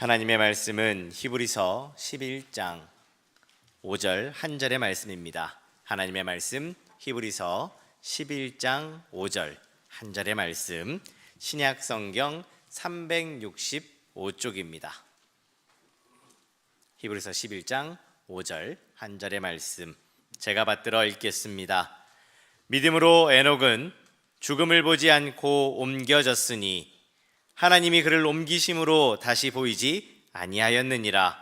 하나님의 말씀은 히브리서 11장 5절 한 절의 말씀입니다. 하나님의 말씀 히브리서 11장 5절 한 절의 말씀 신약 성경 365쪽입니다. 히브리서 11장 5절 한 절의 말씀 제가 받들어 읽겠습니다. 믿음으로 에녹은 죽음을 보지 않고 옮겨졌으니 하나님이 그를 옮기심으로 다시 보이지 아니하였느니라.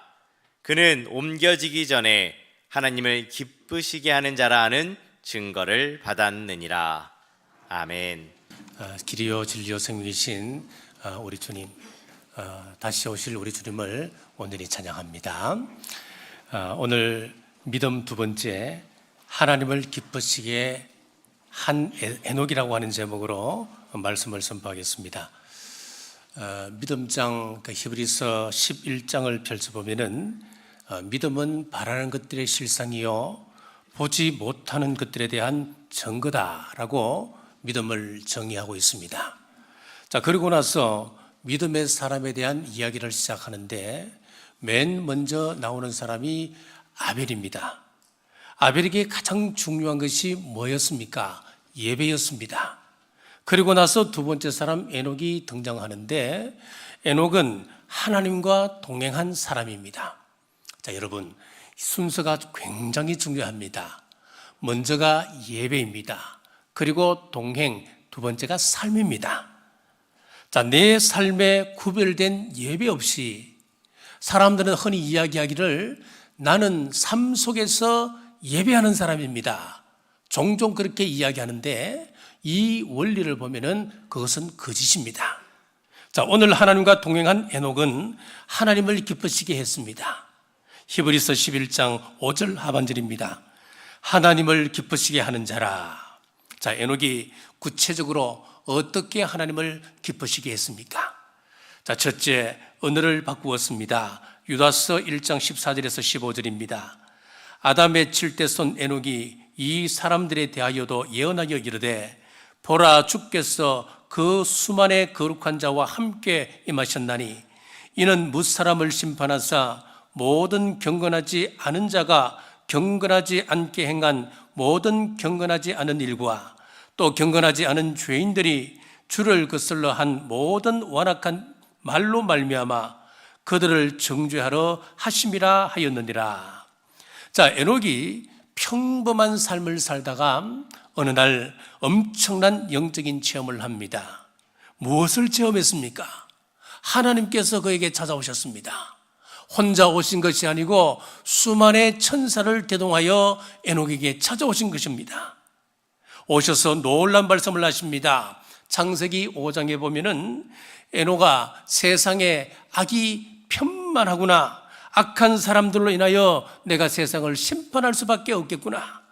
그는 옮겨지기 전에 하나님을 기쁘시게 하는 자라 하는 증거를 받았느니라. 아멘. 아, 길이요 진리요 생명이신 아, 우리 주님 아, 다시 오실 우리 주님을 오늘이 찬양합니다. 아, 오늘 믿음 두 번째 하나님을 기쁘시게 한 에- 에녹이라고 하는 제목으로 말씀을 선포하겠습니다. 어, 믿음장 그 히브리서 11장을 펼쳐보면은 어, 믿음은 바라는 것들의 실상이요 보지 못하는 것들에 대한 증거다라고 믿음을 정의하고 있습니다. 자 그리고 나서 믿음의 사람에 대한 이야기를 시작하는데 맨 먼저 나오는 사람이 아벨입니다. 아벨에게 가장 중요한 것이 뭐였습니까? 예배였습니다. 그리고 나서 두 번째 사람 에녹이 등장하는데 에녹은 하나님과 동행한 사람입니다. 자, 여러분, 순서가 굉장히 중요합니다. 먼저가 예배입니다. 그리고 동행, 두 번째가 삶입니다. 자, 내 삶에 구별된 예배 없이 사람들은 흔히 이야기하기를 나는 삶 속에서 예배하는 사람입니다. 종종 그렇게 이야기하는데 이 원리를 보면은 그것은 거짓입니다. 자, 오늘 하나님과 동행한 에녹은 하나님을 기쁘시게 했습니다. 히브리서 11장 5절 하반절입니다. 하나님을 기쁘시게 하는 자라. 자, 에녹이 구체적으로 어떻게 하나님을 기쁘시게 했습니까? 자, 첫째, 언어를 바꾸었습니다. 유다서 1장 14절에서 15절입니다. 아담의 칠대 손 에녹이 이 사람들에 대하여도 예언하여 이르되 보라 주께서 그 수만의 거룩한 자와 함께 임하셨나니 이는 무사람을 심판하사 모든 경건하지 않은 자가 경건하지 않게 행한 모든 경건하지 않은 일과 또 경건하지 않은 죄인들이 주를 거슬러 한 모든 완악한 말로 말미암아 그들을 정죄하러 하심이라 하였느니라. 자, 에녹이 평범한 삶을 살다가 어느 날 엄청난 영적인 체험을 합니다. 무엇을 체험했습니까? 하나님께서 그에게 찾아오셨습니다. 혼자 오신 것이 아니고 수만의 천사를 대동하여 에녹에게 찾아오신 것입니다. 오셔서 놀란 말씀을 하십니다. 창세기 5장에 보면은 에노가 세상에 악이 편만하구나. 악한 사람들로 인하여 내가 세상을 심판할 수밖에 없겠구나.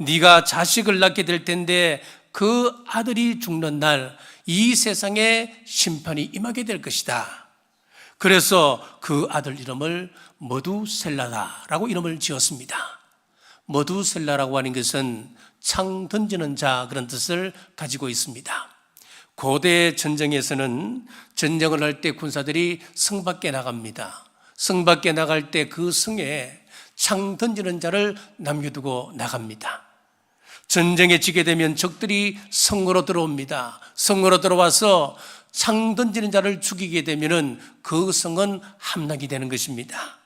네가 자식을 낳게 될 텐데 그 아들이 죽는 날 이 세상에 심판이 임하게 될 것이다. 그래서 그 아들 이름을 머두셀라다라고 이름을 지었습니다. 머두셀라라고 하는 것은 창 던지는 자 그런 뜻을 가지고 있습니다. 고대 전쟁에서는 전쟁을 할 때 군사들이 성 밖에 나갑니다. 성 밖에 나갈 때 그 성에 창 던지는 자를 남겨두고 나갑니다. 전쟁에 지게 되면 적들이 성으로 들어옵니다. 성으로 들어와서 창 던지는 자를 죽이게 되면은 그 성은 함락이 되는 것입니다.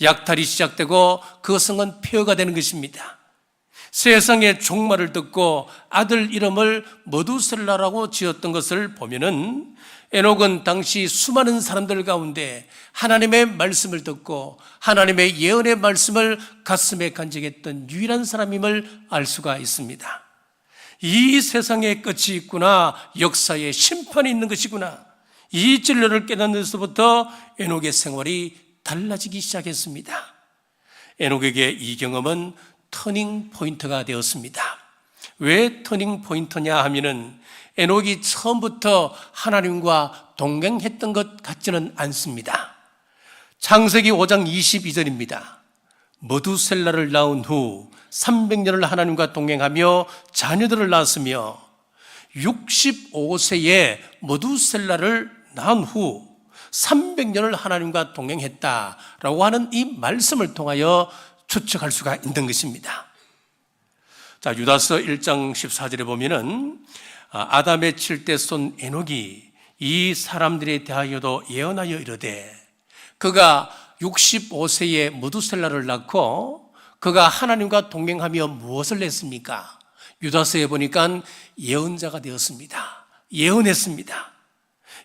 약탈이 시작되고 그 성은 폐허가 되는 것입니다. 세상의 종말을 듣고 아들 이름을 머두셀라라고 지었던 것을 보면은 에녹은 당시 수많은 사람들 가운데 하나님의 말씀을 듣고 하나님의 예언의 말씀을 가슴에 간직했던 유일한 사람임을 알 수가 있습니다. 이 세상에 끝이 있구나. 역사에 심판이 있는 것이구나. 이 진리를 깨닫는 데서부터 에녹의 생활이 달라지기 시작했습니다. 에녹에게 이 경험은 터닝 포인트가 되었습니다. 왜 터닝 포인트냐 하면은 에녹이 처음부터 하나님과 동행했던 것 같지는 않습니다. 창세기 5장 22절입니다. 머두셀라를 낳은 후 300년을 하나님과 동행하며 자녀들을 낳았으며 65세에 머두셀라를 낳은 후 300년을 하나님과 동행했다라고 하는 이 말씀을 통하여 추측할 수가 있는 것입니다. 자, 유다서 1장 14절에 보면은 아, 아담의 칠대 손 에녹이 이 사람들에 대하여도 예언하여 이르되 그가 65세에 무두셀라를 낳고 그가 하나님과 동행하며 무엇을 했습니까? 유다서에 보니까 예언자가 되었습니다. 예언했습니다.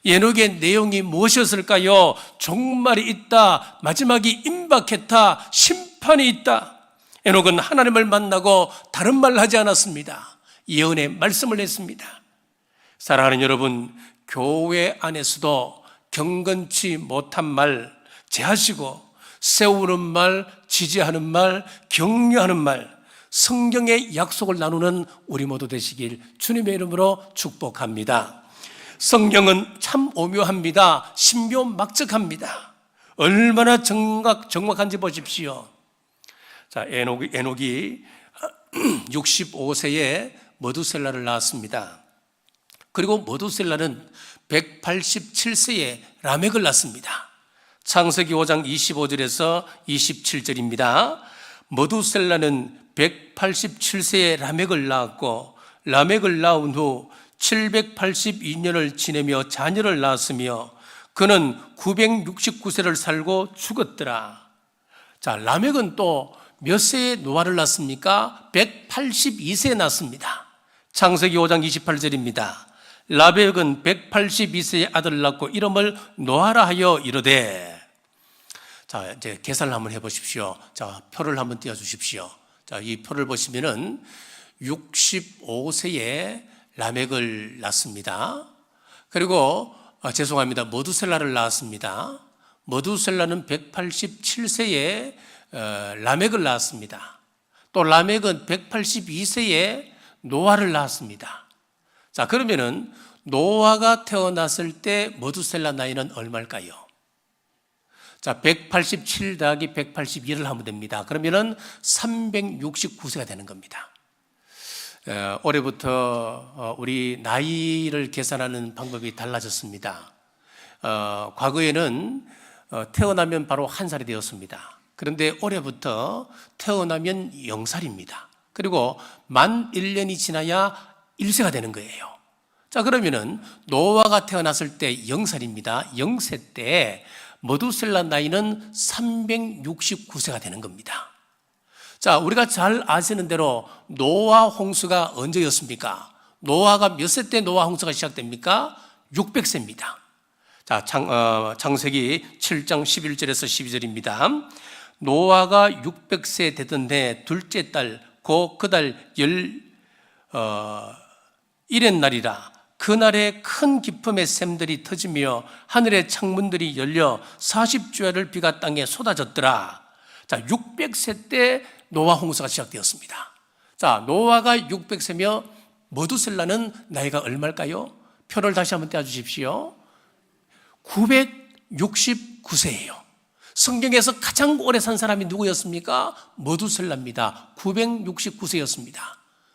예녹의 내용이 무엇이었을까요? 종말이 있다. 마지막이 임박했다. 심판이 있다. 에녹은 하나님을 만나고 다른 말을 하지 않았습니다. 예언의 말씀을 했습니다. 사랑하는 여러분, 교회 안에서도 경건치 못한 말 제하시고 세우는 말, 지지하는 말, 격려하는 말, 성경의 약속을 나누는 우리 모두 되시길 주님의 이름으로 축복합니다. 성경은 참 오묘합니다. 신묘막적합니다. 얼마나 정확, 정확한지 보십시오. 자, 에녹이, 에녹이 65세에 머두셀라를 낳았습니다. 그리고 머두셀라는 187세에 라멕을 낳습니다. 창세기 5장 25절에서 27절입니다. 머두셀라는 187세에 라멕을 낳았고 라멕을 낳은 후 782년을 지내며 자녀를 낳았으며 그는 969세를 살고 죽었더라. 자, 라멕은 또 몇 세에 노아를 낳습니까? 182세에 낳습니다. 창세기 5장 28절입니다. 라멕은 182세의 아들을 낳고 이름을 노아라 하여 이르되 자, 이제 계산을 한번 해 보십시오. 자, 표를 한번 띄워 주십시오. 자, 이 표를 보시면은 65세에 라멕을 낳습니다. 그리고 아, 죄송합니다. 머두셀라를 낳았습니다. 머두셀라는 187세에 어, 라멕을 낳았습니다. 또 라멕은 182세에 노아를 낳았습니다. 자, 그러면은 노아가 태어났을 때 머두셀라 나이는 얼마일까요? 자, 187 더하기 182를 하면 됩니다. 그러면은 369세가 되는 겁니다. 어, 올해부터 어, 우리 나이를 계산하는 방법이 달라졌습니다. 어, 과거에는 어, 태어나면 바로 한 살이 되었습니다. 그런데 올해부터 태어나면 0살입니다. 그리고 만 1년이 지나야 1세가 되는 거예요. 자, 그러면은 노아가 태어났을 때 0살입니다. 0세 때 머두셀라 나이는 369세가 되는 겁니다. 자, 우리가 잘 아시는 대로 노아 홍수가 언제였습니까? 노아가 몇 세 때 노아 홍수가 시작됩니까? 600세입니다. 자, 장, 어, 장세기 7장 11절에서 12절입니다. 노아가 600세 되던데 둘째 달, 고 그달 열, 어, 일의 날이라 그날에 큰 기품의 샘들이 터지며 하늘의 창문들이 열려 40주야를 비가 땅에 쏟아졌더라. 자, 600세 때 노아 홍수가 시작되었습니다. 자, 노아가 600세며 머두셀라는 나이가 얼마일까요? 표를 다시 한번 떼어 주십시오. 969세예요. 성경에서 가장 오래 산 사람이 누구였습니까? 머두셀라입니다. 969세였습니다.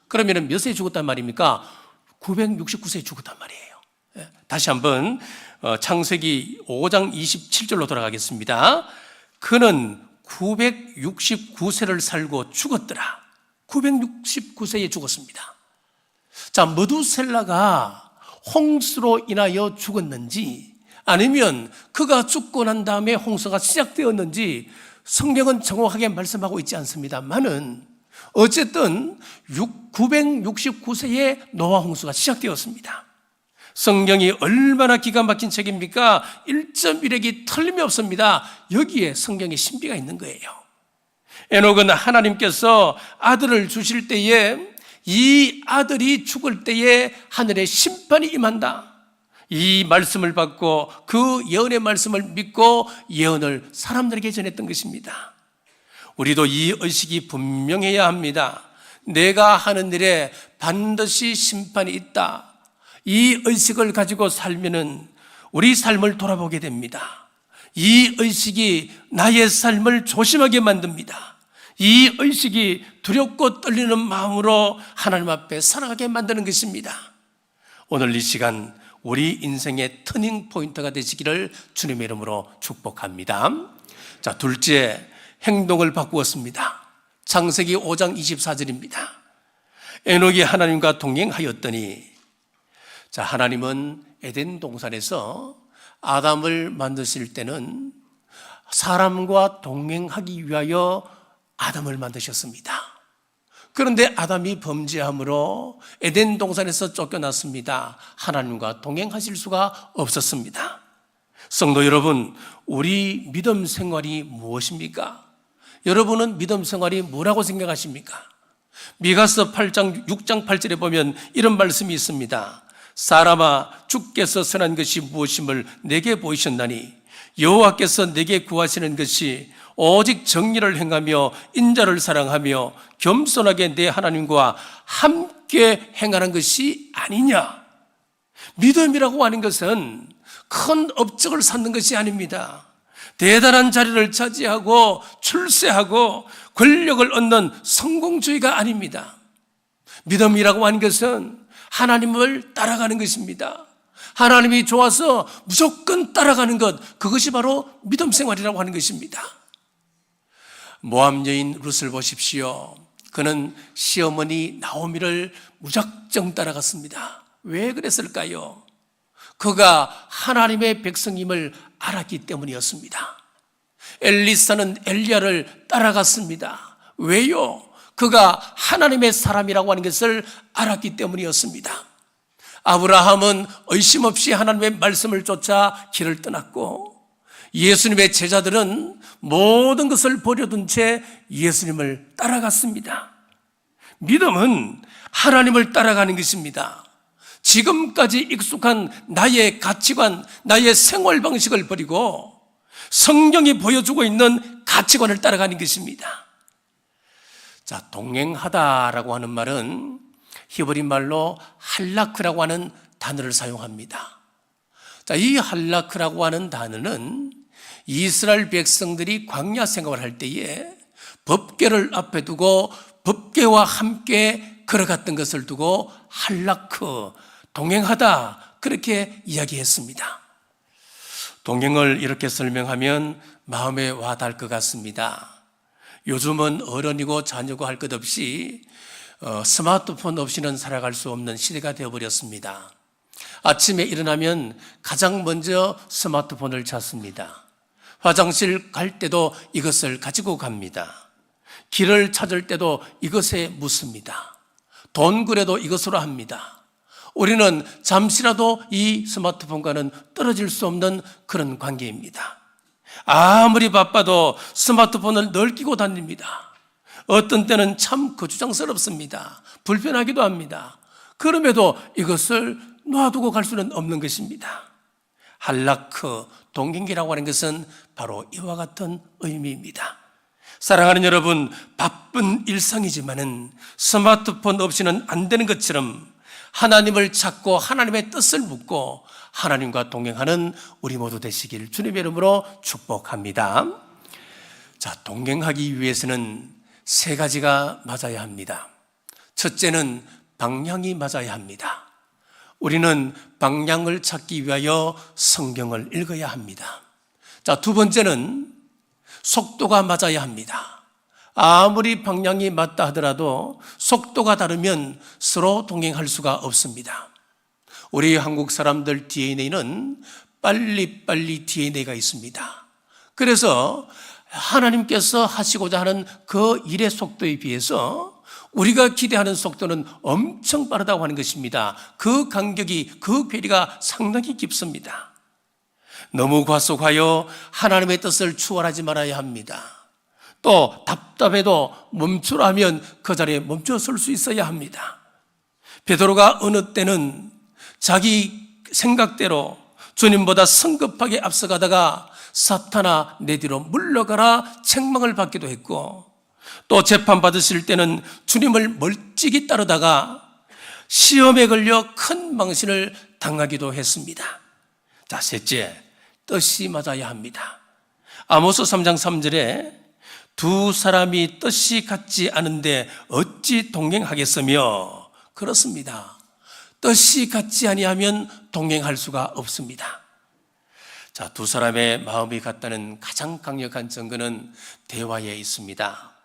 그러면 몇 세에 죽었단 말입니까? 969세에 죽었단 말이에요. 예, 다시 한번 어, 창세기 5장 27절로 돌아가겠습니다. 그는 969세를 살고 죽었더라. 969세에 죽었습니다. 자, 머두셀라가 홍수로 인하여 죽었는지 아니면 그가 죽고 난 다음에 홍수가 시작되었는지 성경은 정확하게 말씀하고 있지 않습니다만은 어쨌든 969세에 노아 홍수가 시작되었습니다. 성경이 얼마나 기가 막힌 책입니까? 1.1핵이 틀림없습니다. 여기에 성경의 신비가 있는 거예요. 에녹은 하나님께서 아들을 주실 때에 이 아들이 죽을 때에 하늘의 심판이 임한다. 이 말씀을 받고 그 예언의 말씀을 믿고 예언을 사람들에게 전했던 것입니다. 우리도 이 의식이 분명해야 합니다. 내가 하는 일에 반드시 심판이 있다. 이 의식을 가지고 살면은 우리 삶을 돌아보게 됩니다. 이 의식이 나의 삶을 조심하게 만듭니다. 이 의식이 두렵고 떨리는 마음으로 하나님 앞에 살아가게 만드는 것입니다. 오늘 이 시간 우리 인생의 터닝 포인트가 되시기를 주님의 이름으로 축복합니다. 자, 둘째, 행동을 바꾸었습니다. 창세기 5장 24절입니다. 에녹이 하나님과 동행하였더니 자, 하나님은 에덴 동산에서 아담을 만드실 때는 사람과 동행하기 위하여 아담을 만드셨습니다. 그런데 아담이 범죄함으로 에덴 동산에서 쫓겨났습니다. 하나님과 동행하실 수가 없었습니다. 성도 여러분, 우리 믿음 생활이 무엇입니까? 여러분은 믿음 생활이 뭐라고 생각하십니까? 미가서 8장 6장 8절에 보면 이런 말씀이 있습니다. 사람아 주께서 선한 것이 무엇임을 내게 보이셨나니 여호와께서 내게 구하시는 것이 오직 정의를 행하며 인자를 사랑하며 겸손하게 내 하나님과 함께 행하는 것이 아니냐. 믿음이라고 하는 것은 큰 업적을 쌓는 것이 아닙니다. 대단한 자리를 차지하고 출세하고 권력을 얻는 성공주의가 아닙니다. 믿음이라고 하는 것은 하나님을 따라가는 것입니다. 하나님이 좋아서 무조건 따라가는 것, 그것이 바로 믿음 생활이라고 하는 것입니다. 모함 여인 룻을 보십시오. 그는 시어머니 나오미를 무작정 따라갔습니다. 왜 그랬을까요? 그가 하나님의 백성임을 알았기 때문이었습니다. 엘리사는 엘리야를 따라갔습니다. 왜요? 그가 하나님의 사람이라고 하는 것을 알았기 때문이었습니다. 아브라함은 의심 없이 하나님의 말씀을 쫓아 길을 떠났고 예수님의 제자들은 모든 것을 버려둔 채 예수님을 따라갔습니다. 믿음은 하나님을 따라가는 것입니다. 지금까지 익숙한 나의 가치관, 나의 생활 방식을 버리고 성경이 보여주고 있는 가치관을 따라가는 것입니다. 자, 동행하다라고 하는 말은 히브리 말로 할라크라고 하는 단어를 사용합니다. 자, 이 할라크라고 하는 단어는 이스라엘 백성들이 광야 생활을 할 때에 법궤를 앞에 두고 법궤와 함께 걸어갔던 것을 두고 할라크, 동행하다, 그렇게 이야기했습니다. 동행을 이렇게 설명하면 마음에 와 닿을 것 같습니다. 요즘은 어른이고 자녀고 할 것 없이 어, 스마트폰 없이는 살아갈 수 없는 시대가 되어버렸습니다. 아침에 일어나면 가장 먼저 스마트폰을 찾습니다. 화장실 갈 때도 이것을 가지고 갑니다. 길을 찾을 때도 이것에 묻습니다. 돈 그래도 이것으로 합니다. 우리는 잠시라도 이 스마트폰과는 떨어질 수 없는 그런 관계입니다. 아무리 바빠도 스마트폰을 늘 끼고 다닙니다. 어떤 때는 참 거추장스럽습니다. 불편하기도 합니다. 그럼에도 이것을 놔두고 갈 수는 없는 것입니다. 할라크, 동경기라고 하는 것은 바로 이와 같은 의미입니다. 사랑하는 여러분, 바쁜 일상이지만은 스마트폰 없이는 안 되는 것처럼 하나님을 찾고 하나님의 뜻을 묻고 하나님과 동행하는 우리 모두 되시길 주님의 이름으로 축복합니다. 자, 동행하기 위해서는 세 가지가 맞아야 합니다. 첫째는 방향이 맞아야 합니다. 우리는 방향을 찾기 위하여 성경을 읽어야 합니다. 자, 두 번째는 속도가 맞아야 합니다. 아무리 방향이 맞다 하더라도 속도가 다르면 서로 동행할 수가 없습니다. 우리 한국 사람들 DNA는 빨리빨리 DNA가 있습니다. 그래서 하나님께서 하시고자 하는 그 일의 속도에 비해서 우리가 기대하는 속도는 엄청 빠르다고 하는 것입니다. 그 간격이, 그 괴리가 상당히 깊습니다. 너무 과속하여 하나님의 뜻을 추월하지 말아야 합니다. 또 답답해도 멈추라면 그 자리에 멈춰 설 수 있어야 합니다. 베드로가 어느 때는 자기 생각대로 주님보다 성급하게 앞서가다가 사탄아 내 뒤로 물러가라 책망을 받기도 했고 또 재판 받으실 때는 주님을 멀찍이 따르다가 시험에 걸려 큰 망신을 당하기도 했습니다. 자, 셋째, 뜻이 맞아야 합니다. 아모스 3장 3절에 두 사람이 뜻이 같지 않은데 어찌 동행하겠으며 그렇습니다. 뜻이 같지 아니하면 동행할 수가 없습니다. 자, 두 사람의 마음이 같다는 가장 강력한 증거는 대화에 있습니다.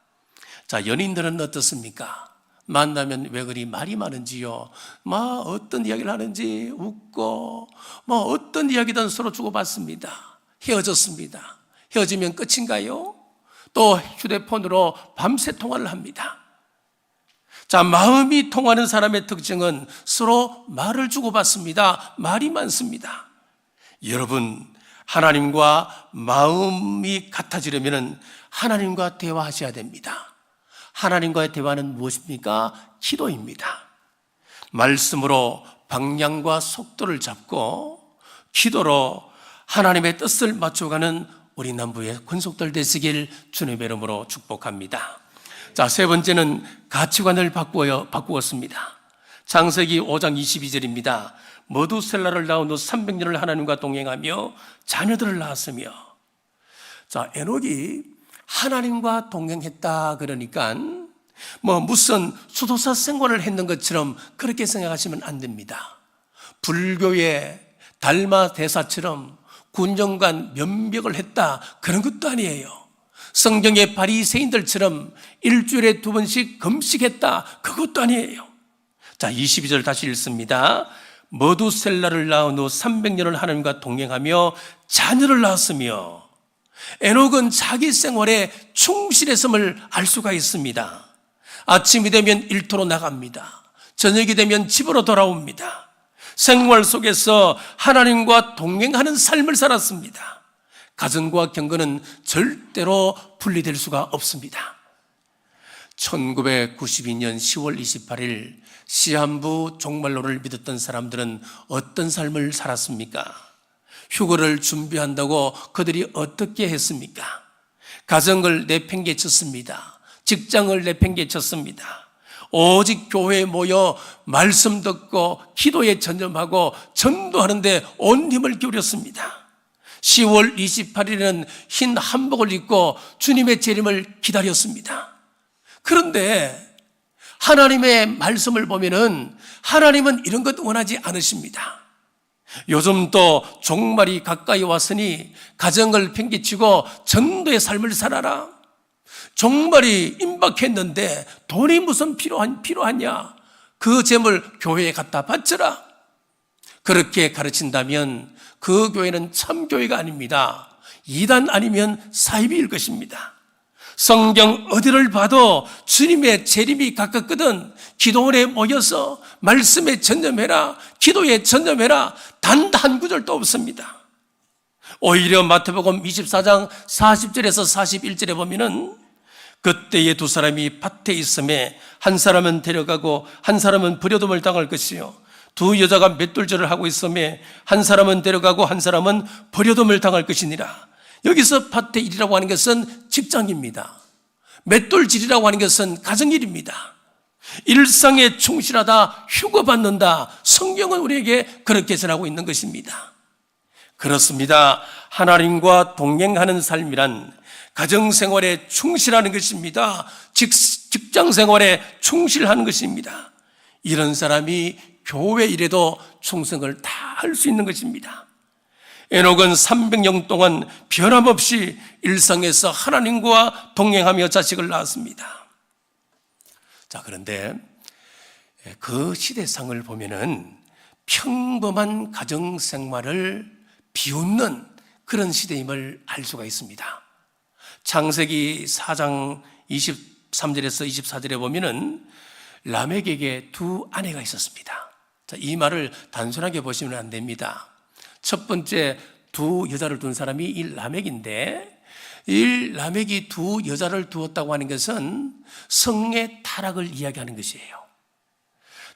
자, 연인들은 어떻습니까? 만나면 왜 그리 말이 많은지요? 막 어떤 이야기를 하는지 웃고, 뭐 어떤 이야기든 서로 주고받습니다. 헤어졌습니다. 헤어지면 끝인가요? 또 휴대폰으로 밤새 통화를 합니다. 자, 마음이 통하는 사람의 특징은 서로 말을 주고받습니다. 말이 많습니다. 여러분, 하나님과 마음이 같아지려면 하나님과 대화하셔야 됩니다. 하나님과의 대화는 무엇입니까? 기도입니다. 말씀으로 방향과 속도를 잡고 기도로 하나님의 뜻을 맞춰가는 우리 남부의 권속들 되시길 주님의 이름으로 축복합니다. 자, 세 번째는 가치관을 바꾸어, 바꾸었습니다. 창세기 5장 22절입니다. 머두셀라를 낳은 후 300년을 하나님과 동행하며 자녀들을 낳았으며 자, 에녹이 하나님과 동행했다 그러니까 뭐 무슨 수도사 생활을 했는 것처럼 그렇게 생각하시면 안 됩니다. 불교의 달마 대사처럼 군정관 면벽을 했다 그런 것도 아니에요. 성경의 바리새인들처럼 일주일에 두 번씩 금식했다 그것도 아니에요. 자, 22절 다시 읽습니다. 머두셀라를 낳은 후 300년을 하나님과 동행하며 자녀를 낳았으며 에녹은 자기 생활에 충실했음을 알 수가 있습니다. 아침이 되면 일터로 나갑니다. 저녁이 되면 집으로 돌아옵니다. 생활 속에서 하나님과 동행하는 삶을 살았습니다. 가정과 경건은 절대로 분리될 수가 없습니다. 1992년 10월 28일 시한부 종말론을 믿었던 사람들은 어떤 삶을 살았습니까? 휴거를 준비한다고 그들이 어떻게 했습니까? 가정을 내팽개쳤습니다. 직장을 내팽개쳤습니다. 오직 교회에 모여 말씀 듣고 기도에 전념하고 전도하는데 온 힘을 기울였습니다. 10월 28일에는 흰 한복을 입고 주님의 재림을 기다렸습니다. 그런데 하나님의 말씀을 보면은 하나님은 이런 것 원하지 않으십니다. 요즘 또 종말이 가까이 왔으니 가정을 팽개치고 전도의 삶을 살아라. 종말이 임박했는데 돈이 무슨 필요한, 필요하냐? 그 재물 교회에 갖다 바쳐라. 그렇게 가르친다면 그 교회는 참 교회가 아닙니다. 이단 아니면 사입일 것입니다. 성경 어디를 봐도 주님의 재림이 가깝거든. 기도원에 모여서 말씀에 전념해라 기도에 전념해라. 단 한 구절도 없습니다. 오히려 마태복음 24장 40절에서 41절에 보면은 그때에 두 사람이 밭에 있음에 한 사람은 데려가고 한 사람은 버려둠을 당할 것이요. 두 여자가 맷돌질을 하고 있음에 한 사람은 데려가고 한 사람은 버려둠을 당할 것이니라 여기서 밭에 일이라고 하는 것은 직장입니다. 맷돌질이라고 하는 것은 가정일입니다. 일상에 충실하다, 휴거받는다. 성경은 우리에게 그렇게 전하고 있는 것입니다. 그렇습니다. 하나님과 동행하는 삶이란 가정생활에 충실하는 것입니다. 직, 직장생활에 충실하는 것입니다. 이런 사람이 교회 일에도 충성을 다 할 수 있는 것입니다. 에녹은 300년 동안 변함없이 일상에서 하나님과 동행하며 자식을 낳았습니다. 자, 그런데 그 시대상을 보면은 평범한 가정 생활을 비웃는 그런 시대임을 알 수가 있습니다. 창세기 4장 23절에서 24절에 보면은 라멕에게 두 아내가 있었습니다. 자, 이 말을 단순하게 보시면 안 됩니다. 첫 번째 두 여자를 둔 사람이 이 라멕인데 이 라멕이 두 여자를 두었다고 하는 것은 성의 타락을 이야기하는 것이에요.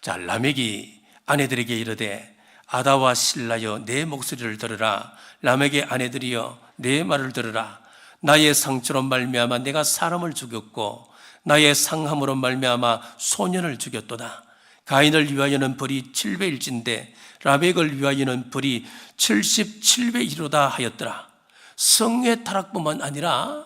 자, 라멕이 아내들에게 이르되 아다와 신라여 내 목소리를 들으라. 라멕의 아내들이여 내 말을 들으라. 나의 상처로 말미암아 내가 사람을 죽였고 나의 상함으로 말미암아 소년을 죽였도다. 가인을 위하여는 벌이 7배일진데 라멕을 위하여는 벌이 77배 이로다 하였더라. 성의 타락뿐만 아니라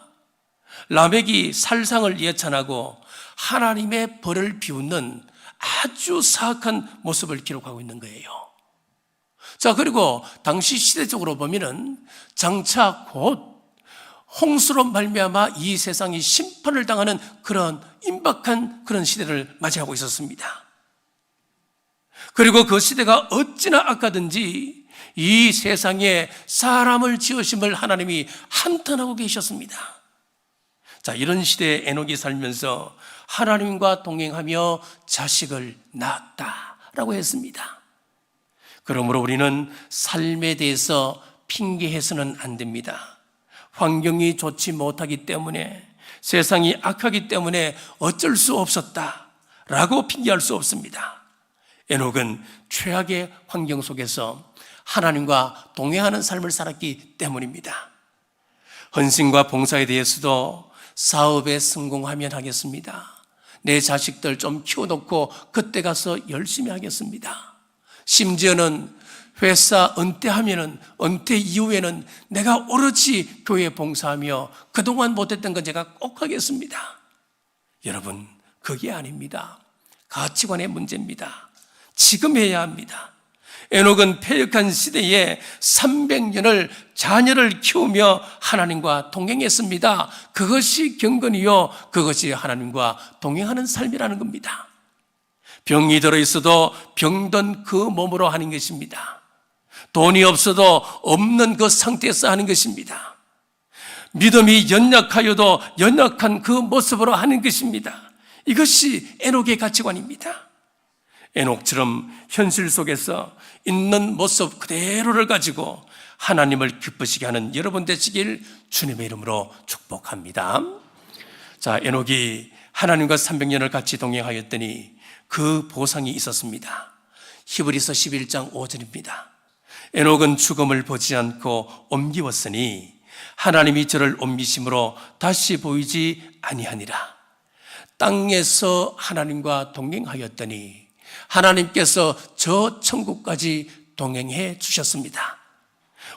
라멕이 살상을 예찬하고 하나님의 벌을 비웃는 아주 사악한 모습을 기록하고 있는 거예요. 자, 그리고 당시 시대적으로 보면은 장차 곧 홍수로 말미암아 이 세상이 심판을 당하는 그런 임박한 그런 시대를 맞이하고 있었습니다. 그리고 그 시대가 어찌나 악하든지 이 세상에 사람을 지으심을 하나님이 한탄하고 계셨습니다. 자, 이런 시대에 에녹이 살면서 하나님과 동행하며 자식을 낳았다라고 했습니다. 그러므로 우리는 삶에 대해서 핑계해서는 안 됩니다. 환경이 좋지 못하기 때문에 세상이 악하기 때문에 어쩔 수 없었다라고 핑계할 수 없습니다. 에녹은 최악의 환경 속에서 하나님과 동행하는 삶을 살았기 때문입니다. 헌신과 봉사에 대해서도 사업에 성공하면 하겠습니다. 내 자식들 좀 키워놓고 그때 가서 열심히 하겠습니다. 심지어는 회사 은퇴하면은 은퇴 이후에는 내가 오로지 교회 봉사하며 그동안 못했던 건 제가 꼭 하겠습니다. 여러분, 그게 아닙니다. 가치관의 문제입니다. 지금 해야 합니다. 에녹은 폐역한 시대에 300년을 자녀를 키우며 하나님과 동행했습니다. 그것이 경건이요. 그것이 하나님과 동행하는 삶이라는 겁니다. 병이 들어 있어도 병든 그 몸으로 하는 것입니다. 돈이 없어도 없는 그 상태에서 하는 것입니다. 믿음이 연약하여도 연약한 그 모습으로 하는 것입니다. 이것이 에녹의 가치관입니다. 에녹처럼 현실 속에서 있는 모습 그대로를 가지고 하나님을 기쁘시게 하는 여러분 되시길 주님의 이름으로 축복합니다. 자, 에녹이 하나님과 300년을 같이 동행하였더니 그 보상이 있었습니다. 히브리서 11장 5절입니다. 에녹은 죽음을 보지 않고 옮기웠으니 하나님이 저를 옮기심으로 다시 보이지 아니하니라. 땅에서 하나님과 동행하였더니 하나님께서 저 천국까지 동행해 주셨습니다.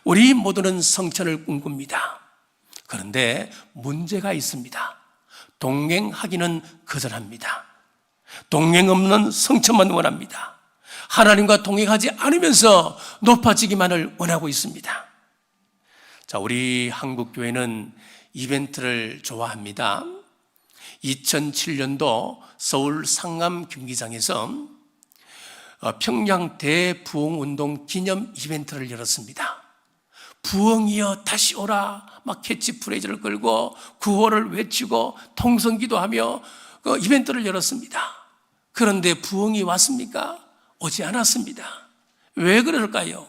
우리 모두는 성천을 꿈꿉니다. 그런데 문제가 있습니다. 동행하기는 거절합니다. 동행 없는 성천만 원합니다. 하나님과 동행하지 않으면서 높아지기만을 원하고 있습니다. 자, 우리 한국교회는 이벤트를 좋아합니다. 2007년도 서울 상암 경기장에서 어, 평양 대부흥 운동 기념 이벤트를 열었습니다. 부흥이여 다시 오라 막 캐치프레이즈를 끌고 구호를 외치고 통성기도하며 그 이벤트를 열었습니다. 그런데 부흥이 왔습니까? 오지 않았습니다. 왜 그럴까요?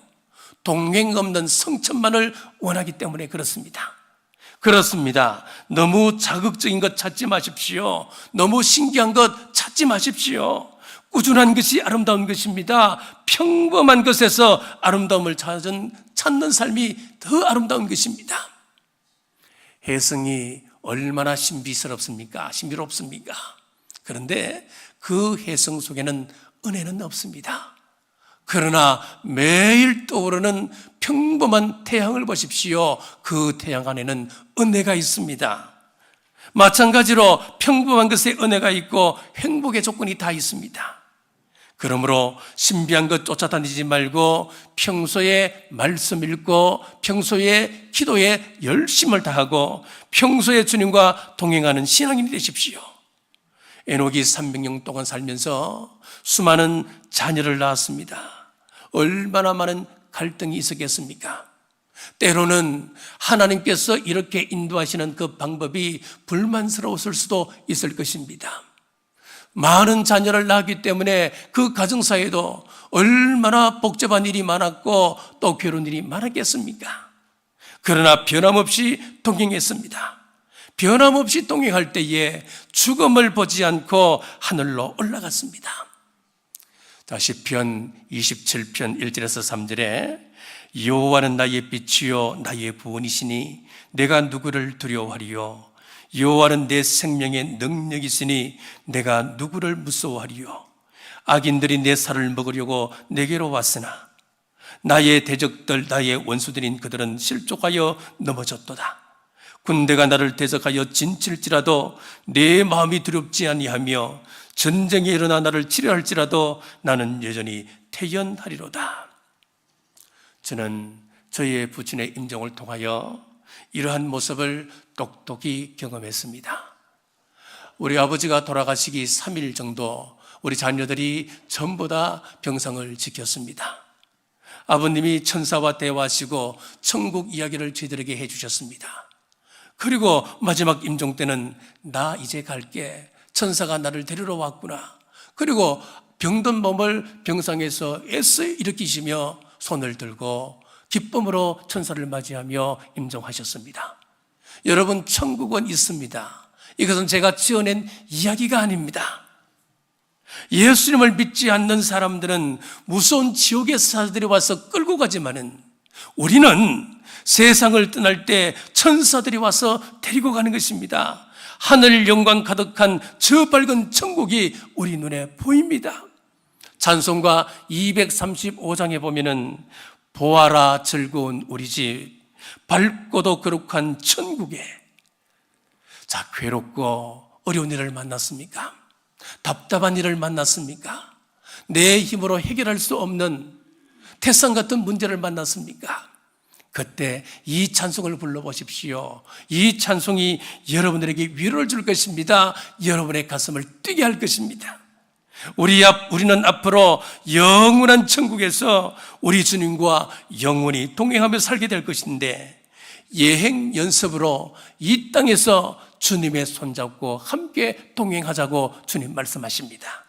동행 없는 성천만을 원하기 때문에 그렇습니다. 그렇습니다. 너무 자극적인 것 찾지 마십시오. 너무 신기한 것 찾지 마십시오. 꾸준한 것이 아름다운 것입니다. 평범한 것에서 아름다움을 찾은, 찾는 삶이 더 아름다운 것입니다. 혜성이 얼마나 신비스럽습니까? 신비롭습니까? 그런데 그 혜성 속에는 은혜는 없습니다. 그러나 매일 떠오르는 평범한 태양을 보십시오. 그 태양 안에는 은혜가 있습니다. 마찬가지로 평범한 것에 은혜가 있고 행복의 조건이 다 있습니다. 그러므로 신비한 것 쫓아다니지 말고 평소에 말씀 읽고 평소에 기도에 열심을 다하고 평소에 주님과 동행하는 신앙인이 되십시오. 에녹이 300년 동안 살면서 수많은 자녀를 낳았습니다. 얼마나 많은 갈등이 있었겠습니까? 때로는 하나님께서 이렇게 인도하시는 그 방법이 불만스러웠을 수도 있을 것입니다. 많은 자녀를 낳기 때문에 그 가정사에도 얼마나 복잡한 일이 많았고 또 괴로운 일이 많았겠습니까? 그러나 변함없이 동행했습니다. 변함없이 동행할 때에 죽음을 보지 않고 하늘로 올라갔습니다. 자, 시편 27편 1절에서 3절에 여호와는 나의 빛이요 나의 부원이시니 내가 누구를 두려워하리요 여호와는 내 생명의 능력이시니 내가 누구를 무서워하리요 악인들이 내 살을 먹으려고 내게로 왔으나 나의 대적들 나의 원수들인 그들은 실족하여 넘어졌도다 군대가 나를 대적하여 진칠지라도 내 마음이 두렵지 아니하며 전쟁이 일어나 나를 치료할지라도 나는 여전히 태연하리로다. 저는 저희의 부친의 임종을 통하여 이러한 모습을 똑똑히 경험했습니다. 우리 아버지가 돌아가시기 3일 정도 우리 자녀들이 전부 다 병상을 지켰습니다. 아버님이 천사와 대화하시고 천국 이야기를 저희들에게 해주셨습니다. 그리고 마지막 임종 때는 나 이제 갈게. 천사가 나를 데리러 왔구나. 그리고 병든 몸을 병상에서 애써 일으키시며 손을 들고 기쁨으로 천사를 맞이하며 임종하셨습니다. 여러분, 천국은 있습니다. 이것은 제가 지어낸 이야기가 아닙니다. 예수님을 믿지 않는 사람들은 무서운 지옥의 사들이 와서 끌고 가지만은 우리는 세상을 떠날 때 천사들이 와서 데리고 가는 것입니다. 하늘 영광 가득한 저 밝은 천국이 우리 눈에 보입니다. 찬송가 235장에 보면은 보아라 즐거운 우리 집 밝고도 거룩한 천국에 자 괴롭고 어려운 일을 만났습니까? 답답한 일을 만났습니까? 내 힘으로 해결할 수 없는 태산 같은 문제를 만났습니까? 그때 이 찬송을 불러보십시오. 이 찬송이 여러분들에게 위로를 줄 것입니다. 여러분의 가슴을 뛰게 할 것입니다. 우리 앞, 우리는 앞으로 영원한 천국에서 우리 주님과 영원히 동행하며 살게 될 것인데 예행 연습으로 이 땅에서 주님의 손잡고 함께 동행하자고 주님 말씀하십니다.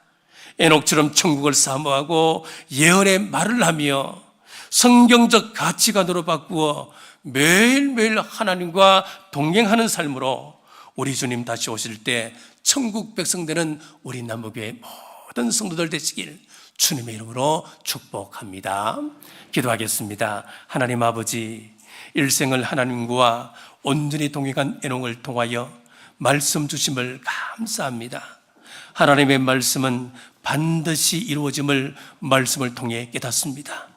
에녹처럼 천국을 사모하고 예언의 말을 하며 성경적 가치관으로 바꾸어 매일매일 하나님과 동행하는 삶으로 우리 주님 다시 오실 때 천국 백성 되는 우리 남북의 모든 성도들 되시길 주님의 이름으로 축복합니다. 기도하겠습니다. 하나님 아버지, 일생을 하나님과 온전히 동행한 애농을 통하여 말씀 주심을 감사합니다. 하나님의 말씀은 반드시 이루어짐을 말씀을 통해 깨닫습니다.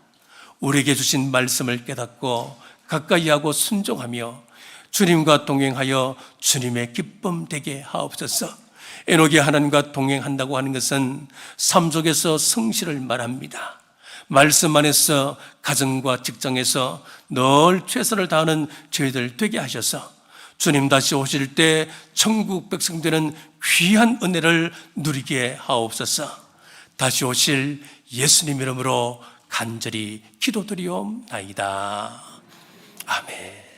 우리에게 주신 말씀을 깨닫고 가까이 하고 순종하며 주님과 동행하여 주님의 기쁨 되게 하옵소서. 에녹이 하나님과 동행한다고 하는 것은 삶 속에서 성실을 말합니다. 말씀 안에서 가정과 직장에서 늘 최선을 다하는 저희들 되게 하셔서 주님 다시 오실 때 천국 백성 되는 귀한 은혜를 누리게 하옵소서. 다시 오실 예수님 이름으로 간절히 기도드리옵나이다. 아멘.